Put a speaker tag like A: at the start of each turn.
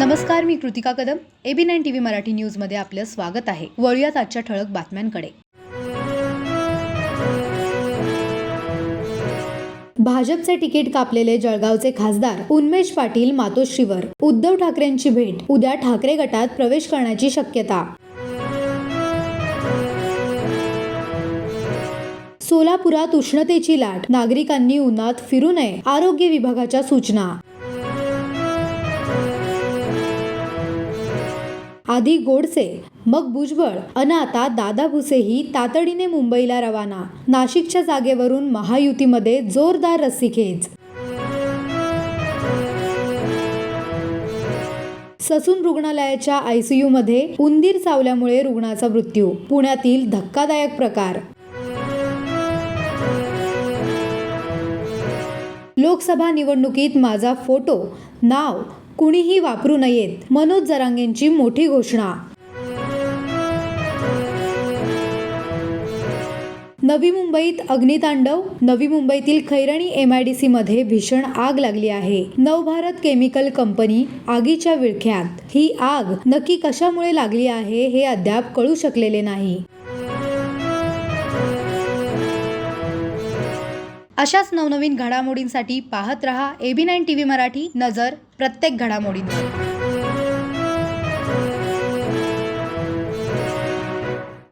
A: नमस्कार मी Kritika Kadam. A B nine T V Marathi न्यूजमध्ये आपलं स्वागत आहे. वळूयात आजच्या ठळक बातम्यांकडे. भाजपचे तिकीट कापलेले जळगावचे खासदार उन्मेश पाटील मातोश्रीवर उद्धव ठाकरेंची भेट. उद्या ठाकरे गटात प्रवेश करण्याची शक्यता. सोलापुरात उष्णतेची लाट. नागरिकांनी उन्हात फिरू नये. आरोग्य विभागाच्या सूचना. आधी गोडसे. मग भुजबळ अन आता दादा भुसेही तातडीने मुंबईला रवाना. नाशिकच्या जागेवरून महायुतीमध्ये जोरदार रस्सीखेच. ससून रुग्णालयाच्या आयसीयू मध्ये उंदीर चावल्यामुळे रुग्णाचा मृत्यू. पुण्यातील धक्कादायक प्रकार. लोकसभा निवडणुकीत माझा फोटो नाव कुणीही वापरू नयेत. मनोज जरांगेंची मोठी घोषणा. नवी मुंबईत अग्नितांडव नवी मुंबईतील खैरणी एम आय डी मध्ये भीषण आग लागली आहे. नवभारत केमिकल कंपनी आगीच्या विळख्यात. ही आग नक्की कशामुळे लागली आहे हे अद्याप कळू शकलेले नाही. अशाच नवनवीन घडामोडींसाठी पाहत रहा A B nine T V Marathi नजर प्रत्येक घडामोडींवर.